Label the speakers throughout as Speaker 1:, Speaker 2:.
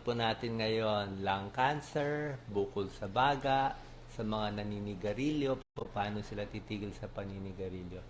Speaker 1: po natin ngayon lung cancer, bukol sa baga, sa mga naninigarilyo, paano sila titigil sa paninigarilyo.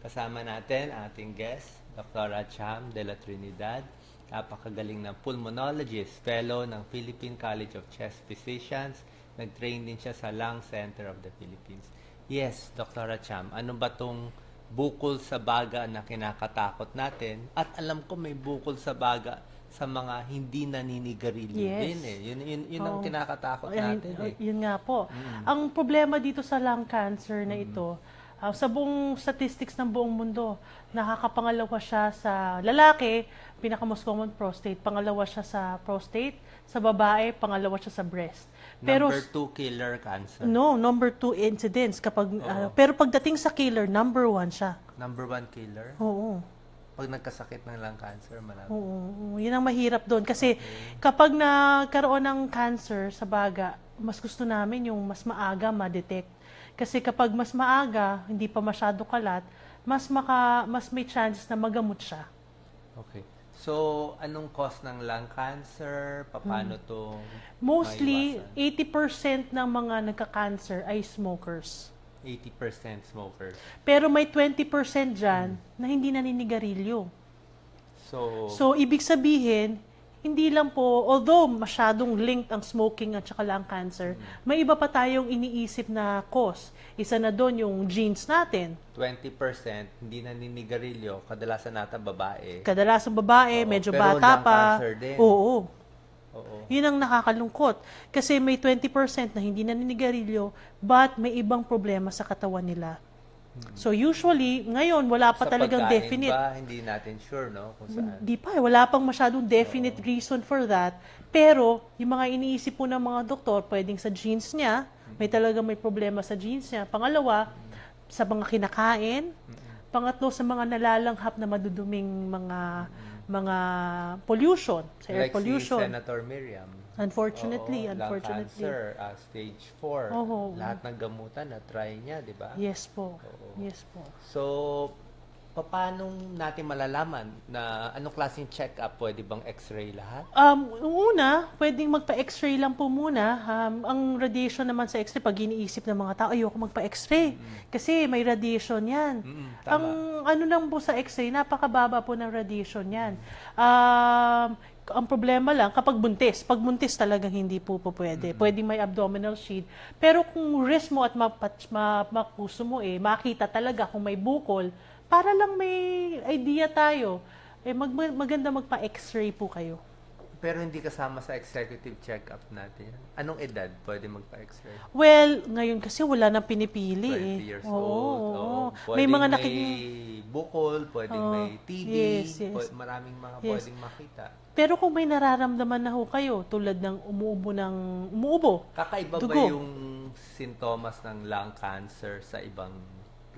Speaker 1: Kasama natin ating guest, Dr. Cham de la Trinidad, napakagaling na pulmonologist, fellow ng Philippine College of Chest Physicians, nag-train din siya sa Lung Center of the Philippines. Yes, Dr. Cham, ano ba tong bukol sa baga na kinakatakot natin? At alam ko may bukol sa baga sa mga hindi naninigarilyo
Speaker 2: Yes.
Speaker 1: din eh. Yun, yun, yun ang
Speaker 2: Oo.
Speaker 1: kinakatakot natin
Speaker 2: uh,
Speaker 1: eh.
Speaker 2: Yun nga po. Ang problema dito sa lung cancer na ito, uh, sa buong statistics ng buong mundo, nakakapangalawa siya sa lalaki, pinaka-most common prostate, pangalawa siya sa prostate, sa babae, pangalawa siya sa breast. Pero
Speaker 1: Number two killer cancer.
Speaker 2: no, number two incidence kapag uh, pero pagdating sa killer, number one siya.
Speaker 1: Number one killer.
Speaker 2: Oo.
Speaker 1: Pag nagkasakit ng lung cancer, marami.
Speaker 2: Oo, yun ang mahirap doon. Kasi kapag nagkaroon ng cancer sa baga, mas gusto namin yung mas maaga ma-detect. Kasi kapag mas maaga, hindi pa masyado kalat, mas maka, mas may chance na magamot siya.
Speaker 1: Okay. So, anong cause ng lung cancer? Paano to
Speaker 2: Hmm. Mostly,
Speaker 1: maiwasan?
Speaker 2: 80% ng mga nagka-cancer ay smokers.
Speaker 1: 80% smokers.
Speaker 2: Pero may 20% dyan na hindi naninigarilyo.
Speaker 1: So,
Speaker 2: So, ibig sabihin, hindi lang po, although masyadong linked ang smoking at saka lung cancer, may iba pa tayong iniisip na cause. Isa na doon yung genes natin.
Speaker 1: 20% hindi naninigarilyo, kadalasan nata babae.
Speaker 2: Kadalasang babae,
Speaker 1: Oo,
Speaker 2: medyo
Speaker 1: pero
Speaker 2: bata pa.
Speaker 1: cancer din.
Speaker 2: Oo.
Speaker 1: Oo.
Speaker 2: Yun ang nakakalungkot. Kasi may 20% na hindi naninigarilyo, but may ibang problema sa katawan nila. So usually, ngayon, wala pa
Speaker 1: Sa
Speaker 2: talagang definite.
Speaker 1: ba, hindi natin sure, no? Kung saan.
Speaker 2: Di pa, eh, wala pang masyadong definite reason for that. Pero, yung mga iniisip po ng mga doktor, pwedeng sa genes niya, may talaga may problema sa genes niya. Pangalawa, sa mga kinakain. Pangatlo, sa mga nalalanghap na maduduming mga mga pollution, sa air
Speaker 1: like
Speaker 2: pollution.
Speaker 1: si Senator Miriam.
Speaker 2: Unfortunately,
Speaker 1: Oo,
Speaker 2: unfortunately.
Speaker 1: Lung cancer, ah, stage 4.
Speaker 2: Oo.
Speaker 1: Lahat ng gamutan na try niya, di ba?
Speaker 2: Yes po.
Speaker 1: Oo.
Speaker 2: Yes po.
Speaker 1: So, paano natin malalaman na anong klaseng check-up? Pwede bang x-ray lahat?
Speaker 2: Um, una, pwedeng magpa-x-ray lang po muna. Um, ang radiation naman sa x-ray, pag iniisip ng mga tao, ayoko magpa-x-ray. Kasi may radiation yan.
Speaker 1: Mm,
Speaker 2: Ang ano lang po sa x-ray, napakababa po ng radiation yan. Um, ang problema lang, kapag buntis, pag buntis talagang hindi po po pwede. Pwedeng may abdominal sheath. Pero kung wrist mo at mapat, ma, mapuso mo, eh, makita talaga kung may bukol, para lang may idea tayo, eh, mag, maganda magpa-x-ray po kayo.
Speaker 1: Pero hindi kasama sa executive check-up natin. yan. Anong edad pwede magpa-x-ray?
Speaker 2: Well, ngayon kasi wala nang pinipili
Speaker 1: 20
Speaker 2: eh.
Speaker 1: years
Speaker 2: Oo,
Speaker 1: old.
Speaker 2: oo.
Speaker 1: oo.
Speaker 2: May
Speaker 1: Pwedeng
Speaker 2: mga
Speaker 1: may
Speaker 2: nakik-
Speaker 1: bukol, pwedeng
Speaker 2: Oo.
Speaker 1: may TB,
Speaker 2: Yes, yes.
Speaker 1: pwe- maraming mga
Speaker 2: Yes.
Speaker 1: pwedeng makita.
Speaker 2: Pero kung may nararamdaman na ho kayo, tulad ng umuubo ng umuubo,
Speaker 1: Kakaiba ba
Speaker 2: Dugo.
Speaker 1: yung sintomas ng lung cancer sa ibang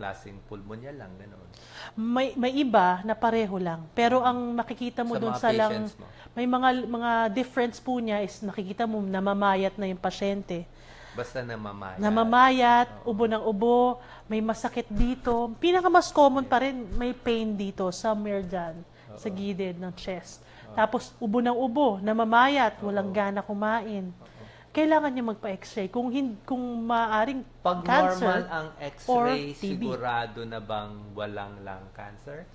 Speaker 1: klaseng pulmonya lang, gano'n?
Speaker 2: may may iba na pareho lang. Pero ang makikita mo
Speaker 1: Sa
Speaker 2: doon
Speaker 1: mga
Speaker 2: sa lang
Speaker 1: mo?
Speaker 2: may mga mga difference po niya is nakikita mo namamayat na yung pasyente.
Speaker 1: Basta namamaya.
Speaker 2: Namamayat, ubo ng ubo, may masakit dito. Pinaka mas common pa rin, may pain dito, somewhere dyan, sa gilid ng chest. Tapos, ubo ng ubo, namamayat, walang gana kumain. Kailangan niya magpa-x-ray. Kung, hin- kung maaring
Speaker 1: Pag
Speaker 2: cancer,
Speaker 1: normal ang
Speaker 2: or
Speaker 1: x-ray,
Speaker 2: TB.
Speaker 1: sigurado na bang walang lung cancer?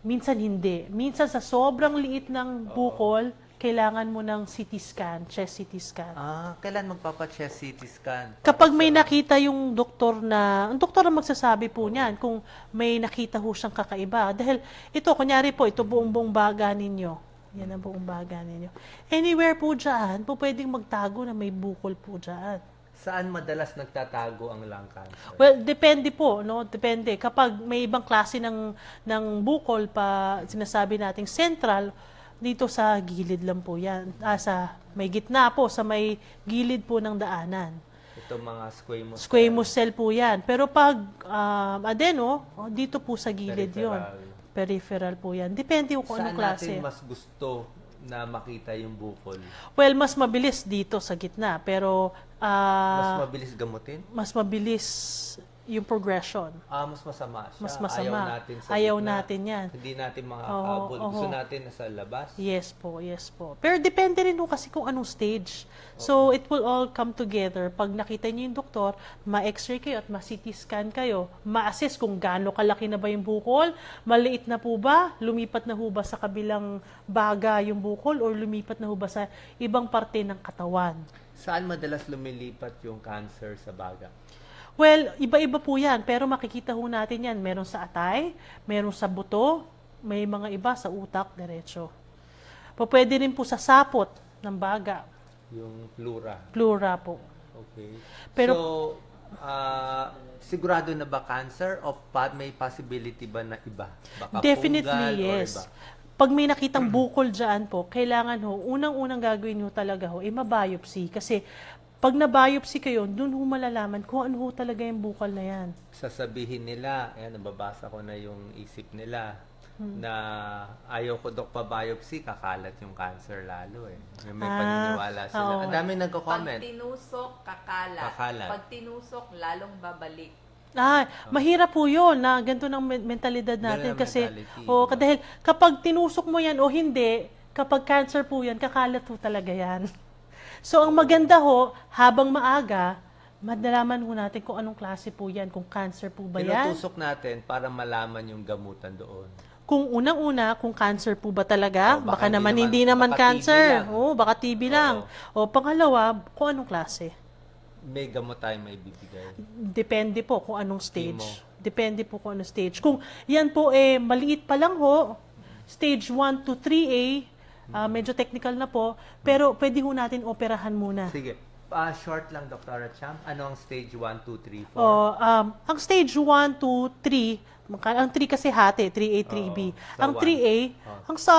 Speaker 2: minsan hindi. Minsan sa sobrang liit ng bukol, kailangan mo ng CT scan, chest CT scan.
Speaker 1: Ah, kailan magpapa-chest CT scan?
Speaker 2: Kapag may nakita yung doktor na, ang doktor ang magsasabi po niyan kung may nakita ho siyang kakaiba. Dahil ito, kunyari po, ito buong buong baga ninyo. Yan ang buong baga ninyo. Anywhere po dyan, po pwedeng magtago na may bukol po dyan.
Speaker 1: Saan madalas nagtatago ang lung cancer?
Speaker 2: Well, depende po, no? Depende. Kapag may ibang klase ng, ng bukol pa, sinasabi nating central, dito sa gilid lang po yan. Ah, sa may gitna po, sa may gilid po ng daanan.
Speaker 1: Ito mga squamous.
Speaker 2: Squamous cell po yan. Pero pag um, adeno, oh, dito po sa gilid yon
Speaker 1: Peripheral.
Speaker 2: Po yan. Depende po kung
Speaker 1: Saan
Speaker 2: anong klase.
Speaker 1: natin mas gusto na makita yung bukol?
Speaker 2: Well, mas mabilis dito sa gitna. Pero
Speaker 1: Mas
Speaker 2: ah,
Speaker 1: mabilis gamutin?
Speaker 2: mas mabilis yung progression.
Speaker 1: Ah, mas masama siya.
Speaker 2: Mas masama.
Speaker 1: Ayaw natin sa
Speaker 2: Ayaw
Speaker 1: gitna.
Speaker 2: natin yan.
Speaker 1: Hindi natin makakabol.
Speaker 2: Oo,
Speaker 1: Gusto
Speaker 2: oo.
Speaker 1: natin nasa labas.
Speaker 2: Yes po, yes po. Pero depende rin po kasi kung anong stage. So, it will all come together. Pag nakita niyo yung doktor, ma-x-ray kayo at ma-CT scan kayo, ma-assess kung gaano kalaki na ba yung bukol, maliit na po ba, lumipat na ho ba sa kabilang baga yung bukol, or lumipat na ho ba sa ibang parte ng katawan.
Speaker 1: Saan madalas lumilipat yung cancer sa baga?
Speaker 2: Well, iba-iba po yan, pero makikita ho natin yan. Meron sa atay, meron sa buto, may mga iba sa utak, diretso. Po, pwede rin po sa sapot ng baga,
Speaker 1: Yung plura.
Speaker 2: plura po.
Speaker 1: Okay.
Speaker 2: Pero-
Speaker 1: so, ah, sigurado na ba cancer o pa, may possibility ba na iba? Baka
Speaker 2: Definitely, yes.
Speaker 1: iba?
Speaker 2: Pag may nakitang bukol dyan po, kailangan ho, unang-unang gagawin ho talaga ho, eh, mabiopsy. Kasi pag na-biopsy kayo, dun ho malalaman kung ano ho talaga yung bukol na yan.
Speaker 1: Sasabihin nila, ayan, nababasa ko na yung isip nila,
Speaker 2: Hmm.
Speaker 1: na ayaw ko dok pa biopsy, kakalat yung cancer lalo eh. May, may
Speaker 2: Ah,
Speaker 1: paniniwala sila.
Speaker 2: oo.
Speaker 1: Ang dami
Speaker 3: Pag
Speaker 1: nagko-comment.
Speaker 3: tinusok, kakalat.
Speaker 1: Kakalat.
Speaker 3: Pag tinusok, lalong babalik.
Speaker 2: Ah, mahirap po yun na ganito ng men- mentalidad natin
Speaker 1: Ganun
Speaker 2: kasi
Speaker 1: mentality,
Speaker 2: oh,
Speaker 1: diba?
Speaker 2: dahil kapag tinusok mo yan o hindi, kapag cancer po yan, kakalat po talaga yan. So ang maganda ho, habang maaga, madalaman ho natin kung anong klase po yan, kung cancer po ba yan.
Speaker 1: Tinutusok natin para malaman yung gamutan doon.
Speaker 2: Kung unang-una, kung cancer po ba talaga,
Speaker 1: O,
Speaker 2: baka,
Speaker 1: baka hindi
Speaker 2: naman hindi naman
Speaker 1: baka TB
Speaker 2: cancer.
Speaker 1: lang.
Speaker 2: Oo, baka TB lang. O pangalawa, kung anong klase.
Speaker 1: May gamot tayo may bibigay.
Speaker 2: Depende po kung anong stage.
Speaker 1: Chemo.
Speaker 2: Depende po kung anong stage. Kung yan po eh maliit pa lang ho, stage 1 to 3A, ah, medyo technical na po, pero pwede ho natin operahan muna.
Speaker 1: Sige. Ah, short lang, Dr. Champ. Ano ang stage 1, 2, 3, 4?
Speaker 2: O, um, ang stage 1 to 3, maka- ang 3 kasi hati, 3A, 3B.
Speaker 1: Oo, sa
Speaker 2: ang
Speaker 1: one.
Speaker 2: 3A,
Speaker 1: Oo.
Speaker 2: ang sa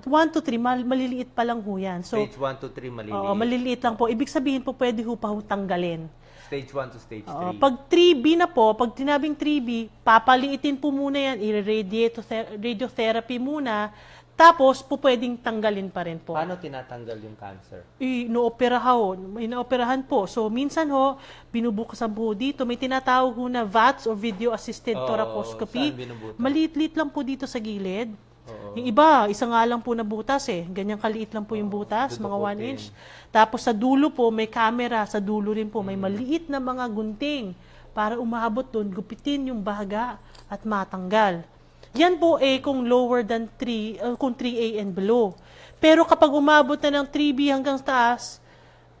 Speaker 2: 1 to 3, mal- maliliit pa lang ho yan. So,
Speaker 1: stage 1 to 3, maliliit.
Speaker 2: oo, maliliit lang po. Ibig sabihin po, pwede ho pa ho tanggalin.
Speaker 1: stage 1 to stage 3.
Speaker 2: Oo, pag 3B na po, pag tinabing 3B, papaliitin po muna yan, i-radiothe- radiotherapy muna, tapos po pwedeng tanggalin pa rin po.
Speaker 1: Paano tinatanggal yung cancer?
Speaker 2: Inooperahan ho, inooperahan po. So, minsan ho, binubukasan po dito. May tinatawag ho na VATS o Video Assisted
Speaker 1: Oo,
Speaker 2: Thoracoscopy.
Speaker 1: saan binubutas?
Speaker 2: Maliit-liit lang po dito sa gilid.
Speaker 1: Oo.
Speaker 2: Yung iba, isa nga lang po na butas eh. Ganyan kaliit lang po yung butas, mga 1
Speaker 1: dudukutin.
Speaker 2: inch. Tapos sa dulo po, may camera. Sa dulo rin po, may
Speaker 1: Hmm.
Speaker 2: maliit na mga gunting para umabot doon, gupitin yung baga at matanggal. Yan po eh kung lower than 3, uh, kung 3A and below. Pero kapag umabot na ng 3B hanggang taas,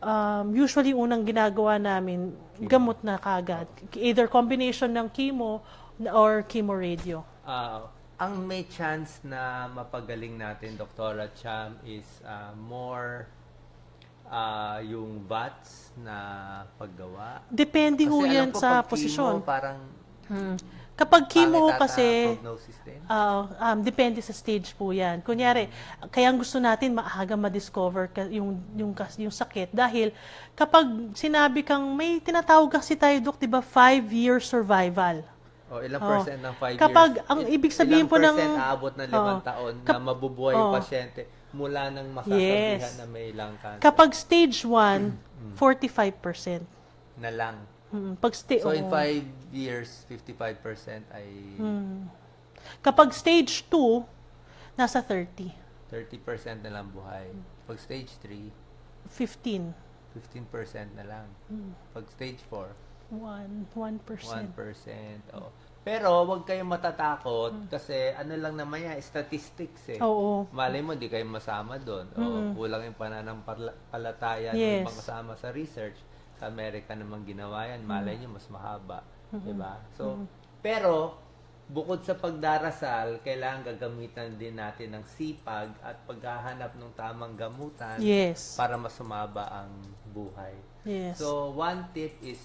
Speaker 2: um, usually unang ginagawa namin, gamot na kagad. Either combination ng chemo or chemo radio.
Speaker 1: Ah, ang may chance na mapagaling natin, Dr. Cham, is ah, more ah, yung VATS na paggawa.
Speaker 2: Depende ho
Speaker 1: alam
Speaker 2: yan
Speaker 1: ko,
Speaker 2: sa posisyon.
Speaker 1: parang
Speaker 2: Hmm. Kapag chemo
Speaker 1: pangit
Speaker 2: kasi,
Speaker 1: prognosis din.
Speaker 2: ah, um, depende sa stage po yan. Kunyari, kaya ang gusto natin maaga ma-discover yung, yung, yung sakit dahil kapag sinabi kang, may tinatawag kasi tayo, Dok, di ba, five-year survival.
Speaker 1: O, ilang
Speaker 2: Oo.
Speaker 1: percent ng 5
Speaker 2: Kapag
Speaker 1: years?
Speaker 2: ang
Speaker 1: il-
Speaker 2: ibig sabihin
Speaker 1: ilang
Speaker 2: po ng-
Speaker 1: percent aabot ng limang
Speaker 2: Oo.
Speaker 1: taon na mabubuhay yung
Speaker 2: Oo.
Speaker 1: pasyente mula nang masasabihan
Speaker 2: Yes.
Speaker 1: na may lung cancer
Speaker 2: Kapag stage 1, 45%.
Speaker 1: na lang.
Speaker 2: Hmm, Pag sta-
Speaker 1: So, in
Speaker 2: oo.
Speaker 1: 5 years, 55% ay
Speaker 2: Hmm. Kapag stage 2, nasa 30.
Speaker 1: 30% na lang buhay. Pag stage 3,
Speaker 2: 15.
Speaker 1: 15% na lang.
Speaker 2: Hmm.
Speaker 1: Pag stage 4,
Speaker 2: 1, 1%.
Speaker 1: 1%. Oh. Pero wag kayong
Speaker 2: Hmm.
Speaker 1: matatakot kasi ano lang naman yan, statistics eh.
Speaker 2: Oo.
Speaker 1: Malay mo, di kayo masama doon. O kulang yung pananampalataya ng
Speaker 2: Yes.
Speaker 1: ibang kasama sa research. Sa Amerika naman ginawa yan. Malay nyo, mas mahaba. Di ba? So, pero, bukod sa pagdarasal, kailangan gagamitan din natin ng sipag at paghahanap ng tamang gamutan
Speaker 2: Yes.
Speaker 1: para mas sumaba ang buhay.
Speaker 2: Yes.
Speaker 1: So, one tip is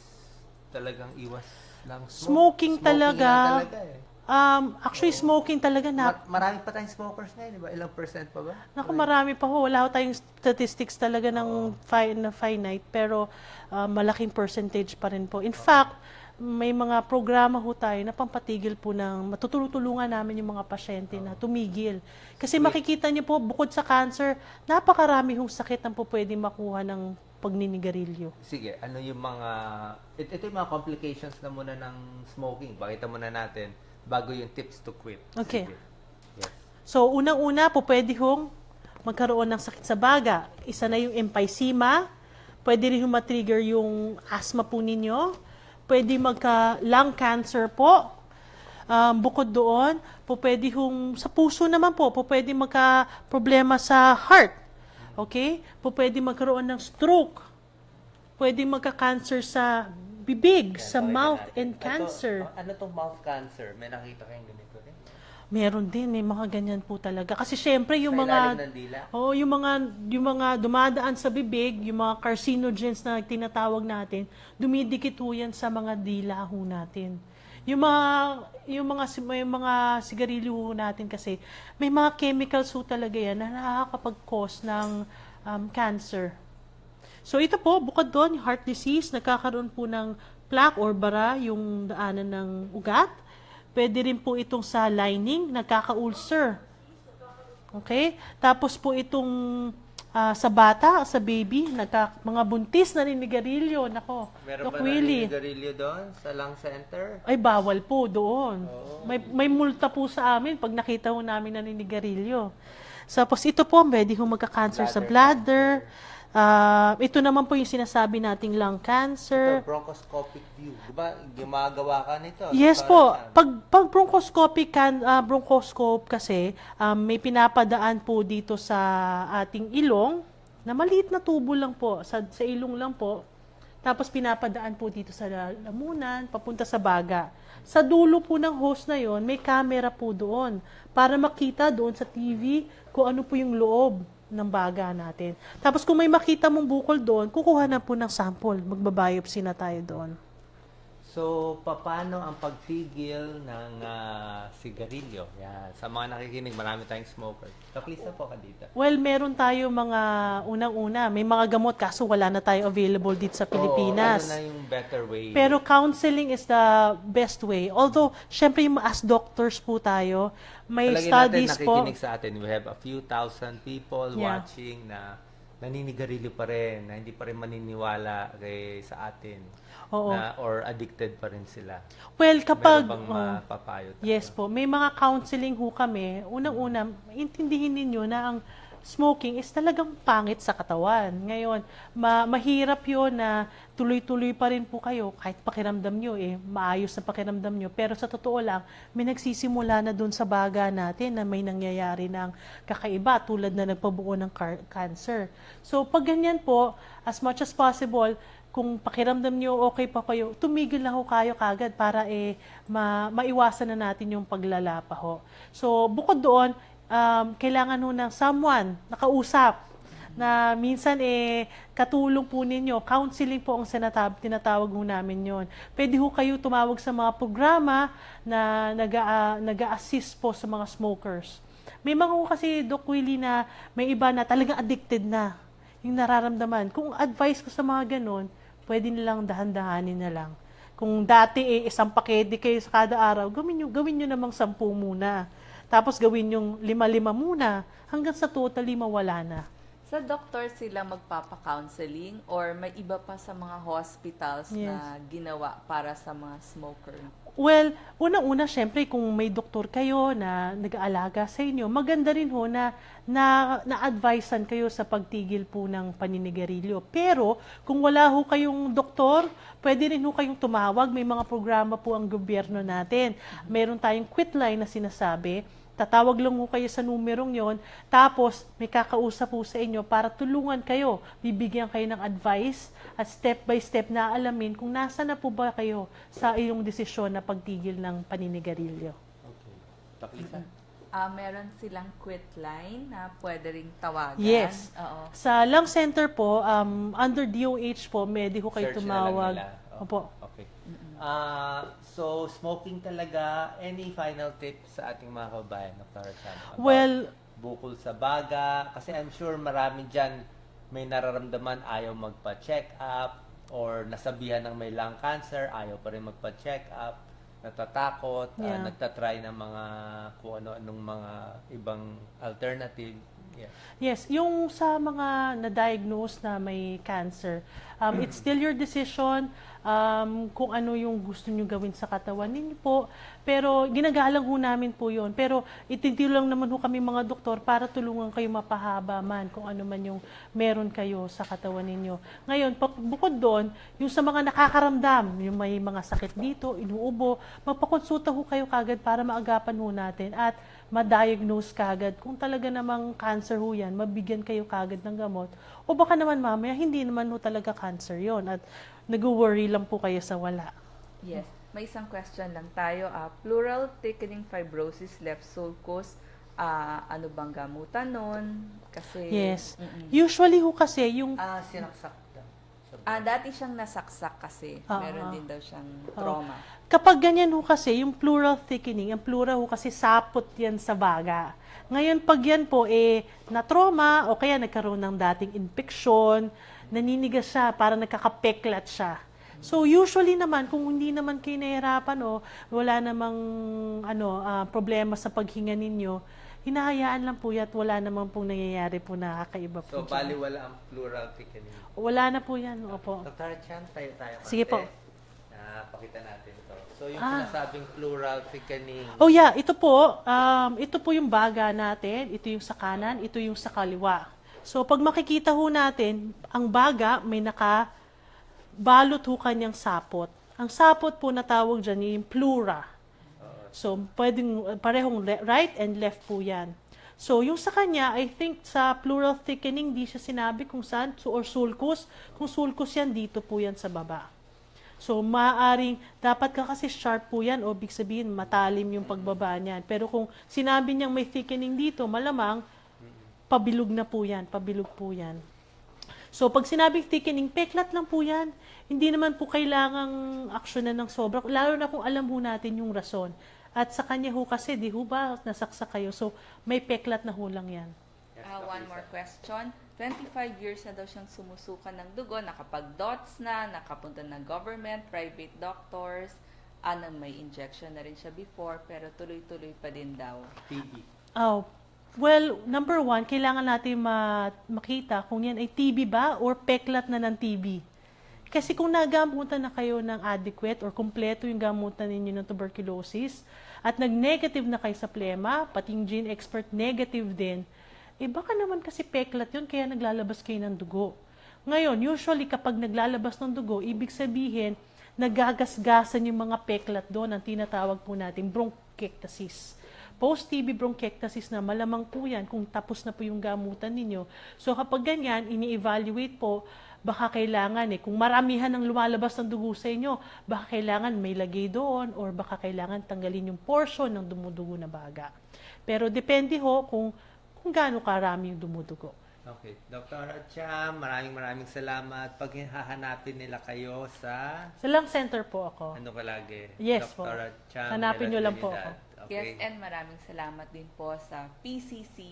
Speaker 1: talagang iwas lang
Speaker 2: Smoking talaga.
Speaker 1: lang talaga eh.
Speaker 2: Um, actually, smoking talaga na.
Speaker 1: Ma- marami pa tayong smokers ngayon, di ba? Ilang percent pa ba?
Speaker 2: Naku, marami pa ho. Wala ho tayong statistics talaga ng fi- na finite, pero uh, malaking percentage pa rin po. In fact, may mga programa ho tayo na pampatigil po ng matutulungan namin yung mga pasyente na tumigil. Kasi makikita niyo po, bukod sa cancer, napakarami hong sakit ang po pwede makuha ng pagninigarilyo.
Speaker 1: Sige, ano yung mga... Ito, ito yung mga complications na muna ng smoking. Pakita muna natin bago yung tips to quit.
Speaker 2: Okay.
Speaker 1: Sige. Yes.
Speaker 2: So, unang-una po pwede hong magkaroon ng sakit sa baga. Isa na yung emphysema. Pwede rin hong matrigger yung asthma po ninyo. Pwede magka-lung cancer po. Um, bukod doon, po pwede hong, sa puso naman po, po pwede magka-problema sa heart. Okay? Po pwede magkaroon ng stroke. Pwede magka-cancer sa bibig, sa
Speaker 1: Pakita
Speaker 2: mouth
Speaker 1: natin.
Speaker 2: and
Speaker 1: Ito,
Speaker 2: cancer.
Speaker 1: ano tong mouth cancer? May nakita kayong ganito rin?
Speaker 2: Meron din, may mga ganyan po talaga. Kasi syempre yung
Speaker 1: Sa
Speaker 2: mga
Speaker 1: ilalim ng dila?
Speaker 2: Oh, yung mga yung mga dumadaan sa bibig, yung mga carcinogens na tinatawag natin, dumidikit ho yan sa mga dila ho natin. Yung mga yung mga may mga sigarilyo ho natin kasi may mga chemicals ho talaga yan na nakakapag-cause ng um, cancer. So ito po, bukod doon, yung heart disease, nagkakaroon po ng plaque or bara yung daanan ng ugat. Pwede rin po itong sa lining, nagkaka-ulcer. Okay? Tapos po itong ah, sa bata, sa baby, nagka, mga buntis na ninigarilyo. Nako,
Speaker 1: Meron ba naninigarilyo doon sa lung center?
Speaker 2: Ay, bawal po doon. May, may multa po sa amin pag nakita ho namin naninigarilyo. Tapos ito po, pwede ho magka-cancer sa bladder. Ah, ito naman po yung sinasabi nating lung cancer.
Speaker 1: Ito, bronchoscopic view. Di ba, gumagawa ka nito?
Speaker 2: Yes
Speaker 1: Para
Speaker 2: po.
Speaker 1: saan?
Speaker 2: Pag pag bronchoscopy can ah, bronchoscope kasi um, may pinapadaan po dito sa ating ilong na maliit na tubo lang po sa sa ilong lang po. Tapos pinapadaan po dito sa lamunan papunta sa baga. Sa dulo po ng hose na yon, may camera po doon para makita doon sa TV kung ano po yung loob ng baga natin. Tapos kung may makita mong bukol doon, kukuha na po ng sample. Magbabiopsy na tayo doon.
Speaker 1: So, paano ang pagtigil ng ah, sigarilyo? Yan. Sa mga nakikinig, marami tayong smoker. Kaplisa po ka dito.
Speaker 2: Well, meron tayo mga unang-una, may mga gamot kaso wala na tayo available dito sa
Speaker 1: Oo,
Speaker 2: Pilipinas.
Speaker 1: ano na yung better way?
Speaker 2: Pero counseling is the best way. Although, syempre yung as doctors po tayo, may
Speaker 1: Palagay
Speaker 2: studies
Speaker 1: natin,
Speaker 2: po.
Speaker 1: nakikinig sa atin. We have a few thousand people
Speaker 2: Yeah.
Speaker 1: watching na naninigarilyo pa rin, na hindi pa rin maniniwala kay sa atin.
Speaker 2: Oo.
Speaker 1: Na, or addicted pa rin sila.
Speaker 2: Well, kapag...
Speaker 1: Meron bang
Speaker 2: oh,
Speaker 1: mapapayo tayo?
Speaker 2: Yes po. May mga counseling ho kami. Unang-una, intindihin ninyo na ang smoking is talagang pangit sa katawan. Ngayon, ma- mahirap yun na tuloy-tuloy pa rin po kayo kahit pakiramdam nyo eh, maayos na pakiramdam nyo. Pero sa totoo lang, may nagsisimula na doon sa baga natin na may nangyayari ng kakaiba tulad na nagpabuo ng car- cancer. So, pag ganyan po, as much as possible, kung pakiramdam nyo okay pa kayo, tumigil na ho kayo kagad para eh ma- maiwasan na natin yung paglalapa ho. So, bukod doon, um, kailangan ho ng someone, nakausap, na minsan eh katulong po ninyo, counseling po ang sinatab, tinatawag ho namin yon. Pwede ho kayo tumawag sa mga programa na nag nag-assist po sa mga smokers. May mga ho kasi, Doc Willie, na may iba na talagang addicted na yung nararamdaman. Kung advice ko sa mga ganun, pwede nilang dahan-dahanin na lang. Kung dati eh, isang pakete kayo sa kada araw, gawin nyo, gawin nyo namang sampu muna. Tapos gawin yung lima-lima muna hanggang sa totally mawala na.
Speaker 3: Sa doktor sila magpapa-counseling or may iba pa sa mga hospitals na ginawa para sa mga smoker?
Speaker 2: Well, unang-una, syempre, kung may doktor kayo na nag-aalaga sa inyo, maganda rin ho na, na, na-advisean kayo sa pagtigil po ng paninigarilyo. Pero, kung wala ho kayong doktor, pwede rin ho kayong tumawag. May mga programa po ang gobyerno natin. Meron tayong quit line na sinasabi. Tatawag lang ho kayo sa numerong yon, tapos may kakausap po sa inyo para tulungan kayo. Bibigyan kayo ng advice at step by step na alamin kung nasa na po ba kayo sa iyong desisyon na pagtigil ng paninigarilyo.
Speaker 1: Okay. Taklisa.
Speaker 3: Ah, meron silang quit line na pwede ring tawagan.
Speaker 2: Yes.
Speaker 3: Oo.
Speaker 2: Sa lung center po, um, under DOH po, pwede kayo
Speaker 1: Search na lang
Speaker 2: tumawag.
Speaker 1: nila. Oh,
Speaker 2: Opo.
Speaker 1: Okay. Ah, so, smoking talaga, any final tips sa ating mga kabayan, Dr. About
Speaker 2: Well,
Speaker 1: bukol sa baga, kasi I'm sure marami dyan may nararamdaman ayaw magpa-check up, or nasabihan ng may lung cancer, ayaw pa rin magpa-check up, natatakot, ah,
Speaker 2: Yeah.
Speaker 1: nagtatry ng mga kung ano-anong mga ibang alternative. Yeah.
Speaker 2: Yes, yung sa mga na-diagnose na may cancer, um, it's still your decision um, kung ano yung gusto nyo gawin sa katawan ninyo po. Pero ginagalang ho namin po yun. Pero ititilo lang naman ho kami mga doktor para tulungan kayo mapahaba man kung ano man yung meron kayo sa katawan ninyo. Ngayon, bukod doon, yung sa mga nakakaramdam, yung may mga sakit dito, inuubo, magpakonsulta ho kayo kagad para maagapan ho natin at ma-diagnose kagad kung talaga namang cancer ho yan, mabigyan kayo kagad ng gamot. O baka naman mamaya, hindi naman ho talaga cancer yon at nag-worry lang po kayo sa wala.
Speaker 3: Yes. May isang question lang tayo. ah pleural thickening fibrosis left sulcus. ah ano bang gamutan nun? Kasi...
Speaker 2: Yes.
Speaker 3: Mm-mm.
Speaker 2: Usually ho kasi yung
Speaker 1: Ah, sinaksak
Speaker 3: Ah, dati siyang nasaksak kasi.
Speaker 2: Oo.
Speaker 3: Meron din daw siyang trauma.
Speaker 2: Kapag ganyan ho kasi, yung pleural thickening, ang pleural ho kasi sapot yan sa baga. Ngayon, pag yan po, eh, na-trauma o kaya nagkaroon ng dating infection, naninigas siya, para nagkakapeklat siya. So, usually naman, kung hindi naman kayo nahihirapan o wala namang ano, ah, problema sa paghinga ninyo, hinahayaan lang po yan at wala naman pong nangyayari po na kakaiba po.
Speaker 1: So,
Speaker 2: dyan.
Speaker 1: bali wala ang pleural thickening.
Speaker 2: Wala na po yan, opo.
Speaker 1: Dr. Chan, tayo tayo.
Speaker 2: Sige po.
Speaker 1: Ah, pakita natin ito. So, yung
Speaker 2: Ah.
Speaker 1: sinasabing pleural thickening.
Speaker 2: Oh yeah, ito po, um, ito po yung baga natin, ito yung sa kanan, ito yung sa kaliwa. So pag makikita ho natin, ang baga may naka balot ho kanyang sapot. Ang sapot po na tawag dyan yung pleura. So pwedeng parehong right and left po yan. So yung sa kanya, I think sa pleural thickening, di siya sinabi kung saan, or sulcus. Kung sulcus yan, dito po yan sa baba. So, maaring, dapat ka kasi sharp po yan, o big sabihin, matalim yung pagbaba niyan. Pero kung sinabi niyang may thickening dito, malamang, pabilog na po yan, pabilog po yan. So, pag sinabing thickening, peklat lang po yan. Hindi naman po kailangang aksyonan ng sobra, lalo na kung alam ho natin yung rason. At sa kanya ho kasi, di ho ba, nasaksak kayo. So, may peklat na ho lang yan.
Speaker 3: Ah, one more question. 25 years na daw siyang sumusukan ng dugo, nakapag-dots na, nakapunta ng government, private doctors, ano, may injection na rin siya before, pero tuloy-tuloy pa din daw.
Speaker 1: TB.
Speaker 2: Oh, well, number one, kailangan natin ma- makita kung yan ay TB ba or peklat na ng TB. Kasi kung nagamutan na kayo ng adequate or kumpleto yung gamutan ninyo ng tuberculosis at nag-negative na kayo sa plema, pati yung gene expert negative din, eh baka naman kasi peklat yun kaya naglalabas kayo ng dugo. Ngayon, usually kapag naglalabas ng dugo, ibig sabihin, nagagasgasan yung mga peklat doon, ang tinatawag po natin bronchiectasis. Post-TB bronchiectasis na malamang po yan kung tapos na po yung gamutan ninyo. So kapag ganyan, ini-evaluate po, baka kailangan eh, kung maramihan ng lumalabas ng dugo sa inyo, baka kailangan may lagay doon or baka kailangan tanggalin yung portion ng dumudugo na baga. Pero depende ho kung kung gaano karami yung dumudugo.
Speaker 1: Okay. Dr. Cham, maraming maraming salamat. Pag hahanapin nila kayo sa...
Speaker 2: Sa lung center po ako.
Speaker 1: Ano ka lagi?
Speaker 2: Yes po.
Speaker 1: Dr. Cham.
Speaker 2: Hanapin nyo lang po.
Speaker 3: Yes,
Speaker 1: Okay.
Speaker 3: and maraming salamat din po sa PCC